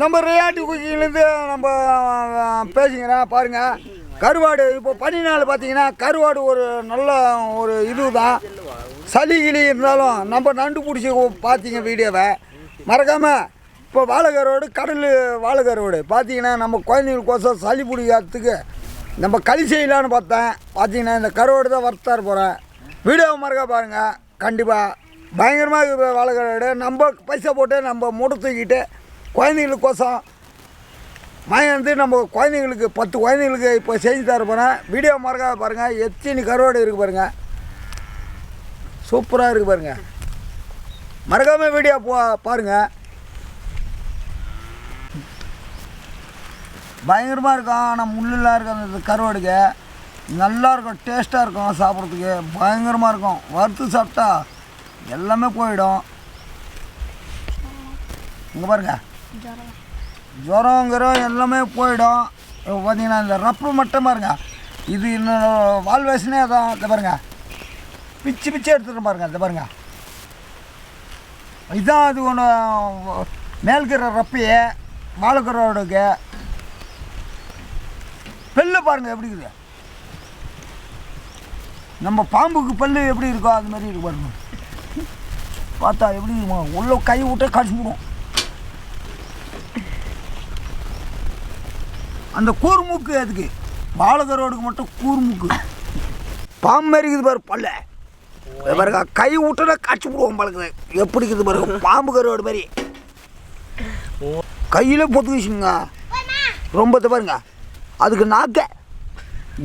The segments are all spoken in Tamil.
நம்ம ரியாட்டி குக்கிங்லேருந்து நம்ம பேசிக்கிறேன் பாருங்கள் கருவாடு இப்போ பனி நாள் பார்த்தீங்கன்னா கருவாடு ஒரு நல்ல ஒரு இது தான் சளி கிளி இருந்தாலும் நம்ம நண்டு பிடிச்சி பார்த்தீங்க வீடியோவை. மறக்காமல் இப்போ வாழைக்கருவாடு கடல் வாழைக்கருவாடு பார்த்தீங்கன்னா நம்ம குழந்தைங்களுக்கோசம் சளி பிடிக்கிறதுக்கு நம்ம களி செய்யலான்னு பார்த்தேன். பார்த்தீங்கன்னா இந்த கருவாடு தான் வறுத்தார் போகிறேன் வீடியோவை மறக்க பாருங்கள் கண்டிப்பாக பயங்கரமாக இருக்குது வாழைக்கருவாடு நம்ம பைசா போட்டு நம்ம மூட்டை தூக்கிட்டு குழந்தைங்களுக்கோசம் வாங்கி நம்ம குழந்தைங்களுக்கு பத்து குழந்தைங்களுக்கு இப்போ செஞ்சு தர போனால் வீடியோ மறக்காத பாருங்கள் எத்தனை கருவாடு இருக்குது பாருங்கள் சூப்பராக இருக்குது பாருங்கள் மறக்காமல் வீடியோ போ பாருங்கள் பயங்கரமாக இருக்கும் ஆனால் முள்ளெல்லாம் இருக்கும் அந்த கருவாடுக்கு நல்லா இருக்கும். டேஸ்ட்டாக இருக்கும் சாப்பிட்றதுக்கு. பயங்கரமாக இருக்கும். வறுத்து சாப்பிட்டா எல்லாமே போயிடும். இங்கே பாருங்கள் ஜுரம் எல்லாமே போயிடும். இப்போ பார்த்தீங்கன்னா இந்த ரப்பு மட்டும் பாருங்க. இது இன்னும் வால்வேஷனே அதான். இந்த பாருங்க. பிச்சு பிச்சு எடுத்துகிட்டு பாருங்க. இந்த பாருங்க. இதுதான் அது ஒன்று மேல்கிற ரப்பையே வாழைக்கரோடுக்கு பெல்லு பாருங்க எப்படி இருக்குது? நம்ம பாம்புக்கு பல்லு எப்படி இருக்கோ அது மாதிரி இருக்கு பாருங்க. பார்த்தா எப்படி உள்ளே உள்ள கை விட்டே கடிச்சு விடும் அந்த கூர்மூக்கு அதுக்கு பாலகரோடுக்கு மட்டும் கூர்மூக்கு. பாம்பு மாதிரி இருக்குது பாரு பல்ல. பாருங்க கை விட்டுனா காய்ச்சி விடுவோம் பழகுது எப்படி இருக்குது பாருங்க பாம்பு கருவாடு மாதிரி. கையில் பொத்துக்குச்சுங்க ரொம்ப பாருங்க. அதுக்கு நாக்க.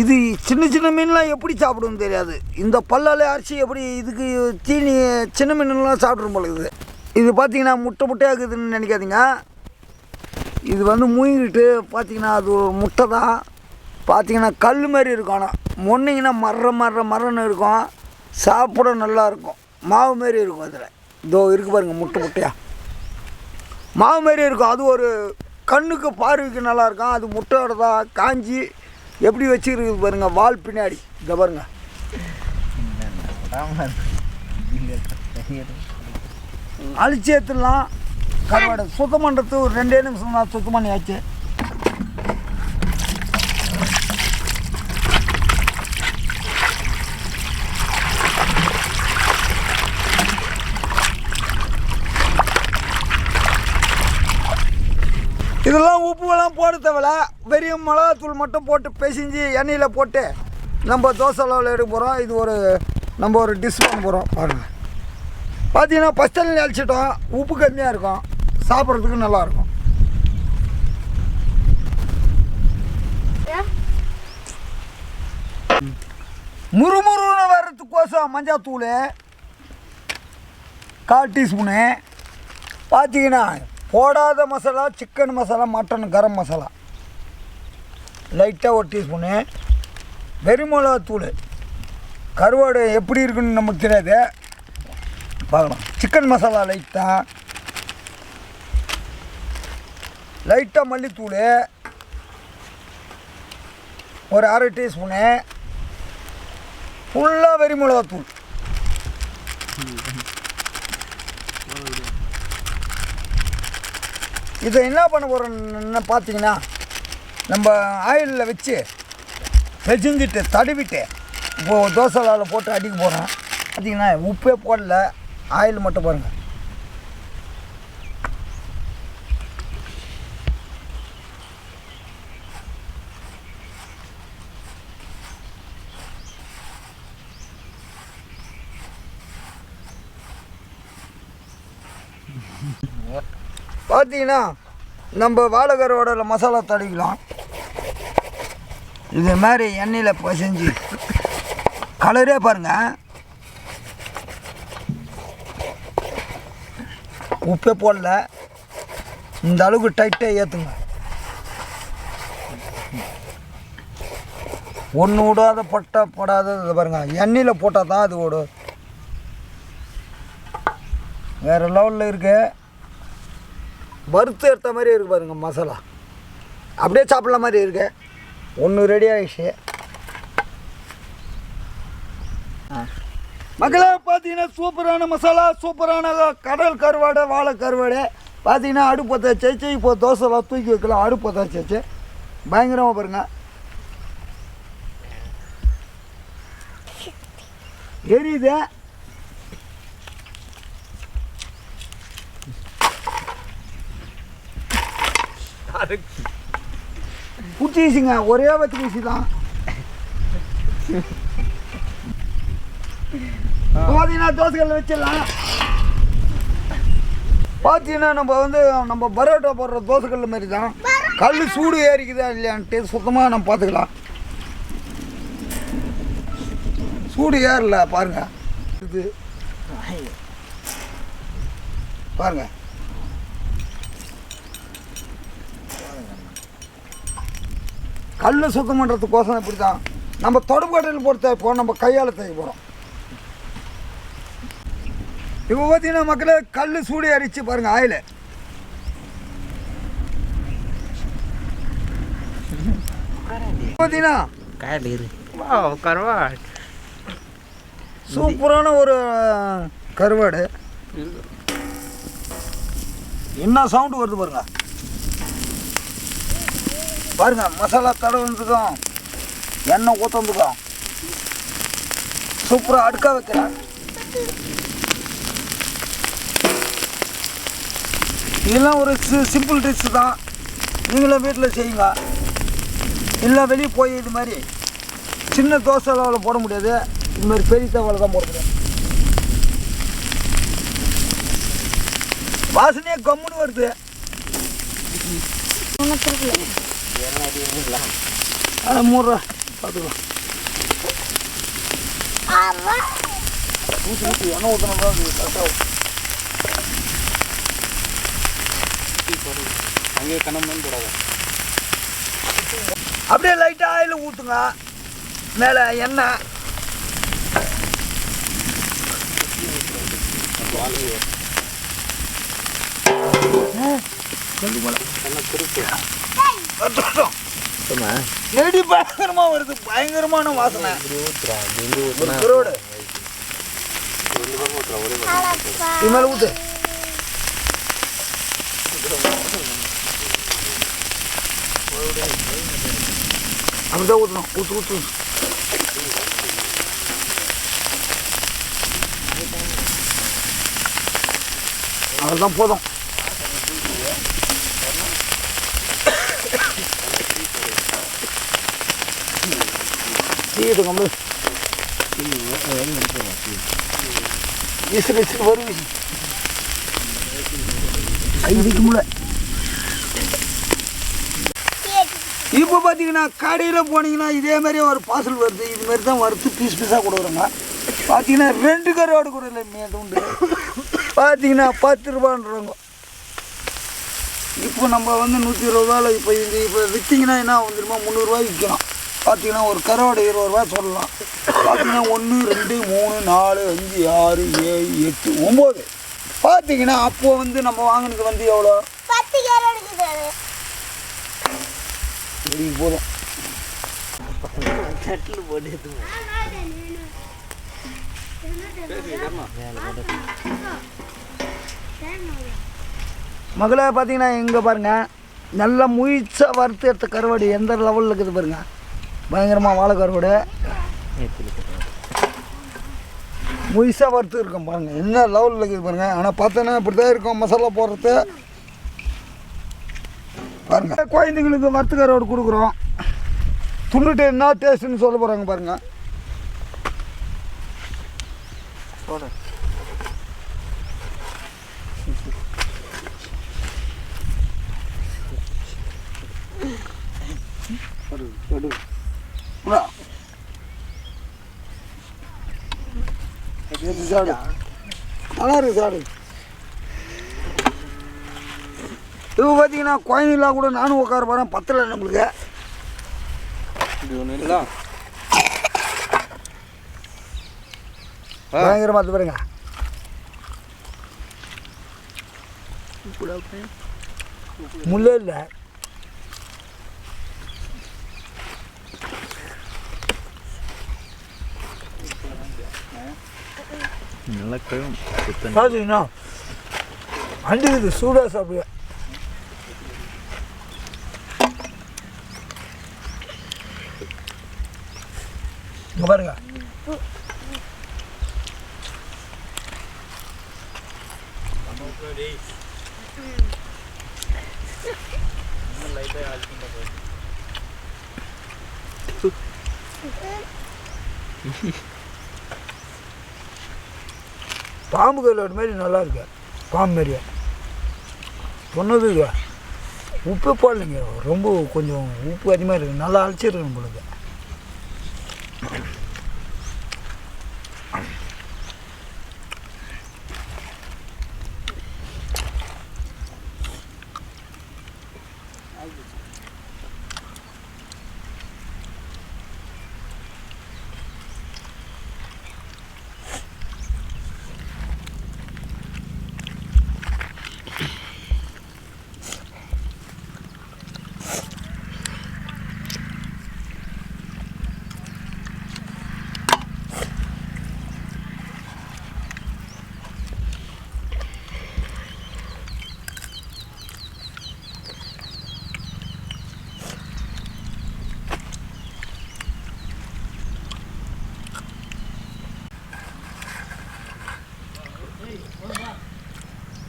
இது சின்ன சின்ன மீன்லாம் எப்படி சாப்பிடும்னு தெரியாது. இந்த பல்லால் அரிசி எப்படி இதுக்கு தீனி சின்ன மீன்லாம் சாப்பிட்ரும் பழகுது இது பார்த்தீங்கன்னா முட்டை முட்டையாக இருக்குதுன்னு நினைக்காதீங்க. இது வந்து மூங்கிட்டு பார்த்தீங்கன்னா அது ஒரு முட்டை தான். பார்த்தீங்கன்னா கல் மாதிரி இருக்கும் ஆனால் மொன்னிங்கன்னா மர்ற மர்ற மரன்னு இருக்கும். சாப்பிட நல்லா இருக்கும். மாவு மாரி இருக்கும் அதில். இதோ இருக்கு பாருங்க முட்டை முட்டையா. மாவு மாரி இருக்கும். அது ஒரு கண்ணுக்கு பார்வைக்கு நல்லா இருக்கும். அது முட்டையோட தான் காஞ்சி எப்படி வச்சுருக்குது பாருங்க வால் பின்னாடி. இதை பாருங்க. அழிச்சு எடுத்துடலாம் கருவாடை. சுத்தம் பண்ணுறது ஒரு ரெண்டே நிமிஷம் தான் சுத்தம் பண்ணியாச்சு. இதெல்லாம் உப்புலாம் போட தேவையில்ல. வெறும் மிளகாத்தூள் மட்டும் போட்டு பிசைஞ்சு எண்ணெயில் போட்டு நம்ம தோசை அளவில் எடுக்க போகிறோம் இது ஒரு நம்ம ஒரு டிஷ் பண்ண போகிறோம் பாருங்கள் பார்த்தீங்கன்னா ஃபஸ்ட் தண்ணி உப்பு கம்மியாக இருக்கும். சாப்பிட்றதுக்கு நல்லாயிருக்கும். முறுமுறுன்னு வர்றதுக்கோசம் மஞ்சாத்தூள் கால் டீஸ்பூனு. பார்த்தீங்கன்னா போடாத மசாலா சிக்கன் மசாலா மட்டன் கரம் மசாலா. லைட்டாக ஒரு டீஸ்பூனு. வெறுமிளகாத்தூள் கருவாடு எப்படி இருக்குன்னு நமக்கு தெரியாது. பார்க்கலாம். சிக்கன் மசாலா லைட்டாக லைட்டாக மல்லித்தூள் ஒரு அரை டீஸ்பூனு ஃபுல்லாக வெறி மிளகாத்தூள். இதை என்ன பண்ண போகிறோம்னு பார்த்தீங்கன்னா நம்ம ஆயிலில் வச்சு வெச்சிஞ்சிட்டு தடவிட்டு இப்போது தோசைலாவில் போட்டு அடிக்க போகிறோம் பார்த்தீங்கன்னா உப்பே போடல. ஆயில் மட்டும் பாருங்கள் பார்த்தீங்கன்னா நம்ம வாழைகரோட மசாலா தடிக்கலாம் இது மாதிரி எண்ணெயில் பசைஞ்சு கலரே பாருங்கள் உப்பே போடல. இந்த அளவுக்கு டைட்டாக ஏற்றுங்க ஒன்று விடாத பட்டா படாத இதை எண்ணெயில் போட்டால் தான் அது ஓடும். வேறு லெவலில் இருக்கு. வறுத்து எடுத்த மாதிரி இருக்குது பாருங்க மசாலா. அப்படியே சாப்பிட்ற மாதிரி இருக்கு. ஒன்று ரெடி ஆகிடுச்சு மக்களே பார்த்தீங்கன்னா சூப்பரான மசாலா சூப்பரான கடல் கருவாடை வாழை கருவாடை. பார்த்தீங்கன்னா அடுப்பு தச்சு இப்போ தோசைலாம் தூக்கி வைக்கலாம் அடுப்பு தச்சு பயங்கரமாக பாருங்க. எரியுது. குச்சி வீசுங்க ஒரே வச்சு வீசி தான் பார்த்தீங்கன்னா தோசைகள் வச்சிடலாம். பார்த்தீங்கன்னா நம்ம வந்து நம்ம பரோட்டா போடுற தோசைக்கல் மாதிரி தான் கல் சூடு ஏறிக்குதா இல்லையான்ட்டு சுத்தமாக நம்ம பார்த்துக்கலாம் சூடு ஏறல பாருங்க. இது. பாருங்க. கல் சுத்தம் பண்ணுறதுக்கோசம் இப்படி தான் நம்ம கட்டையில் போட்டு தேய்ப்போம் நம்ம கையால் தேய்க்க போகிறோம் இப்போ பார்த்தீங்கன்னா மக்களே கல் சூடு அரிச்சு பாருங்க ஆயில். பார்த்தீங்கன்னா உட்காரவா. சூப்பரான ஒரு கருவாடு. என்ன சவுண்டு வருது பாருங்க. பாருங்க மசாலா தடவுறதுக்கும் எண்ணெய் ஊற்றுறதுக்கும் சூப்பராக அடுக்க வைக்கிறேன் இதெல்லாம் ஒரு சி சிம்பிள் டிஷ் தான். நீங்களும் வீட்டில் செய்யுங்க. இல்லை வெளியே போய் இது மாதிரி சின்ன தோசை அளவில் போட முடியாது. இது மாதிரி பெரிய தவளை தான் போட முடியும் வாசனையே கம்முன்னு வருது. மூணு ரூபா பார்த்துக்கலாம் ஊற்றி ஊற்றி எண்ணெய் ஊற்றினா தான் அது கரெக்டாக அங்கே கண்ணம் கூடாது அப்படியே லைட்டாக ஆயில் ஊற்றுங்க மேலே எண்ணெய். வரட்டும். செடி பயங்கரமா வருது பயங்கரமான வாசனை. கருவாடு இது மேலே ஊத்து. அப்படிதான் ஊற்றணும் ஊற்று ஊற்று அதுதான் போதும். சீட்டு கம்பு வரும் கை இப்போ பார்த்தீங்கன்னா கடையில் போனீங்கன்னா இதே மாதிரி ஒரு பார்சல் வருது. இது மாதிரி தான் வறுத்து பீஸ் பீஸாக கொடுக்குறோங்க. பார்த்தீங்கன்னா ரெண்டு கருவாடு கூட இல்லை மீன் உண்டு பார்த்தீங்கன்னா பத்து ரூபான்றவங்க இப்போ நம்ம வந்து நூற்றி இருபது ரூபாயில் இப்போ இது இப்போ விற்றிங்கன்னா என்ன வந்துருமா முந்நூறுரூவா விற்கலாம். பார்த்தீங்கன்னா ஒரு கருவாடு இருபது ரூபா சொல்லலாம். பார்த்தீங்கன்னா ஒன்று ரெண்டு மூணு நாலு அஞ்சு ஆறு ஏழு எட்டு ஒம்பது. பார்த்தீங்கன்னா அப்போ வந்து நம்ம வாங்கினது வந்து எவ்வளோ? போதும். தட்டில் போட்டு எடுத்து மகளே பார்த்தீங்கன்னா இங்கே பாருங்க. நல்லா முயற்சா வறுத்து எடுத்த கருவாடு எந்த லெவலில் இருக்குது பாருங்க. பயங்கரமாக வாழை கூட. முயசாக வறுத்து இருக்கும் பாருங்க. என்ன லெவலில் இருக்குது பாருங்க. ஆனால் பார்த்தோன்னா இப்படி தான் இருக்கும் மசாலா போடுறது. பாருங்க. குழந்தைங்களுக்கு வறுத்துக்காரோடு கொடுக்குறோம். துண்டுட்டு என்ன டேஸ்ட்டுன்னு சொல்ல போகிறாங்க பாருங்க. சாப்பிடு. நல்லா இருக்கு சாடு இப்போ பார்த்தீங்கன்னா குழந்தைங்களாம் கூட நானும் உட்கார போகிறேன் பத்தலை நம்மளுக்கு. இது ஒன்று இல்லை பயங்கரமாக அது பாருங்க. முள்ளே இல்லை. நல்லா கழுவும் சுத்தம் பார்த்தீங்கன்னா அண்டிக்குது சூடாக சாப்பிடுங்க இங்கே பாருங்க. பாம்பு கல்லோட மாதிரி நல்லா இருக்கு? பாம்பு மாதிரியே? சொன்னது உப்பு போடலைங்க. ரொம்ப கொஞ்சம் உப்பு அதிகமாக இருக்குது நல்லா அழைச்சிருக்கணும் உங்களுக்கு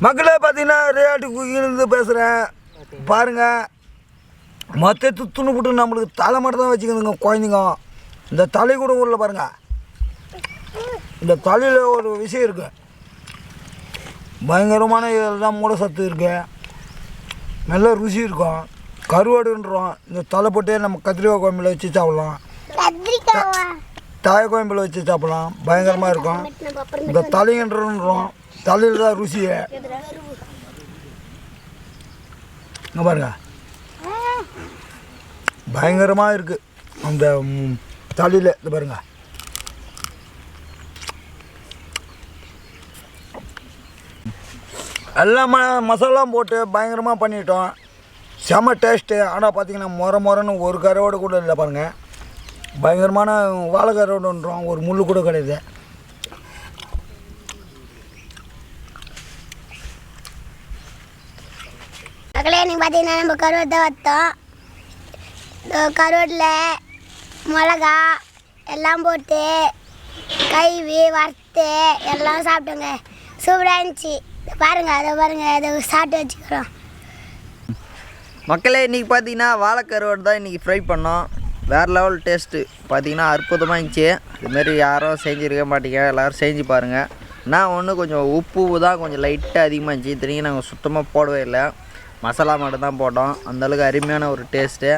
மக்களே பார்த்தீங்கன்னா ரேட்டு குயிலிருந்து பேசுகிறேன் பாருங்கள் மொத்தத்து துணு போட்டு நம்மளுக்கு தலை மட்டும் தான் வச்சுக்கணுங்க குழந்தைங்க. இந்த தலை கூட ஊரில் பாருங்கள் இந்த தலையில் ஒரு விஷயம் இருக்குது பயங்கரமான இதெல்லாம் மூட சத்து இருக்கு. நல்ல ருசி இருக்கும். கருவாடுன்றோம். இந்த தலை போட்டே நம்ம கத்திரிக்காய் குழம்புல வச்சு சாப்பிட்லாம். தாய குழம்புல வச்சு சாப்பிட்லாம். பயங்கரமாக இருக்கும். இந்த தலைன்றோம் தலையில் தான் ருசியே. இங்கே பாருங்க. பயங்கரமாக இருக்குது அந்த தலையில். இது பாருங்க. எல்லாம் ம மசாலாம் போட்டு பயங்கரமாக பண்ணிட்டோம். செம டேஸ்ட்டு ஆனால் பார்த்தீங்கன்னா முறை முறைன்னு ஒரு கரோடு கூட இல்லை பாருங்கள் பயங்கரமான வாழை ஒரு முள் கூட கிடையாது மக்களே நீங்கள் பார்த்தீங்கன்னா நம்ம கருவேட்டை வத்தோம். இந்த கருவாட்டில் மிளகா எல்லாம் போட்டு கைவி வறுத்து எல்லாம் சாப்பிட்டோங்க சூப்பராக இருந்துச்சு. பாருங்க அதை பாருங்க அதை சாப்பிட்டு வச்சுக்கிறோம். மக்களே இன்றைக்கி பார்த்தீங்கன்னா வாழைக்கருவாடு தான் இன்றைக்கி ஃப்ரை பண்ணோம். வேறு லெவல் டேஸ்ட்டு பார்த்தீங்கன்னா அற்புதமாக இருந்துச்சு. இதுமாரி யாரும் செஞ்சுருக்க மாட்டீங்க. எல்லோரும் செஞ்சு பாருங்கள் நான் ஒன்று கொஞ்சம் உப்பு தான் கொஞ்சம் லைட்டாக அதிகமாக இருந்துச்சு. இத்தனைக்கும் நாங்கள் சுத்தமாக போடவே இல்லை. மசாலா மட்டும் தான் போட்டோம். அந்தளவுக்கு அருமையான ஒரு டேஸ்ட்டு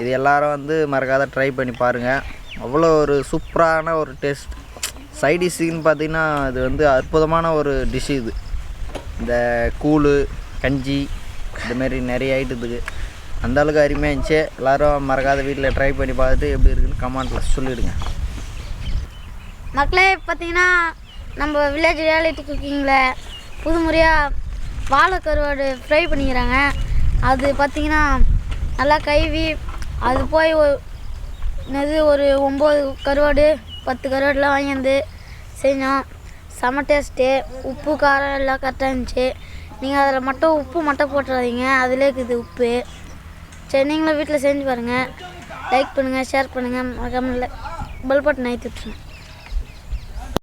இது எல்லாரும் வந்து மறக்காத ட்ரை பண்ணி பாருங்கள் அவ்வளோ ஒரு சூப்பரான ஒரு டேஸ்ட் சைடிஷ்ஷுன்னு பார்த்தீங்கன்னா இது வந்து அற்புதமான ஒரு டிஷ் இது. இந்த கூழ் கஞ்சி இதுமாரி நிறைய ஐட்டத்துக்கு அந்தளவுக்கு அருமையாக இருந்துச்சு. எல்லோரும் மறக்காத வீட்டில் ட்ரை பண்ணி பார்த்துட்டு எப்படி இருக்குன்னு கமெண்ட்டில் சொல்லிவிடுங்க மக்களே பார்த்தீங்கன்னா நம்ம வில்லேஜ் ரியாலிட்டி குக்கிங்கில் புது முறையாக வாழை கருவாடு ஃப்ரை பண்ணிக்கிறாங்க. அது பார்த்தீங்கன்னா நல்லா கைவி அது போய் என்னது ஒரு ஒம்பது கருவாடு பத்து கருவாடுலாம் வாங்கி வந்து செஞ்சோம். செம டேஸ்ட்டு உப்பு காரம் எல்லாம் கரெக்டாக இருந்துச்சு. நீங்கள் அதில் மட்டும் உப்பு மட்டும் போட்டுறாதீங்க. அதிலே இருக்குது உப்பு. சரி நீங்களும் வீட்டில் செஞ்சு பாருங்கள் லைக் பண்ணுங்கள் ஷேர் பண்ணுங்கள் மறக்காமல் பெல் பட்டன் ஐத்து விட்டுருங்க